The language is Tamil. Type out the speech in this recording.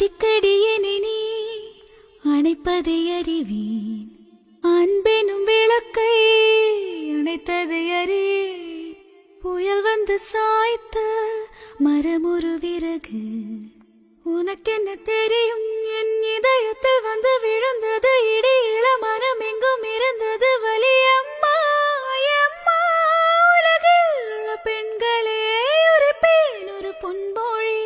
அடிக்கடியே நீ அணைப்பதை அறிவேன். அன்பெனும் விளக்கை அணைத்ததை அறியேன் புயல் வந்து சாய்த்த மரமொரு விறகு. உனக்கென்ன தெரியும்? என் இதயத்தில் வந்து விழுந்தது இடி இள மரம் எங்கும் இருந்தது. வலி அம்மா அம்மா உலகில் பெண்களே உரைப்பேன் ஒரு பொன்மொழி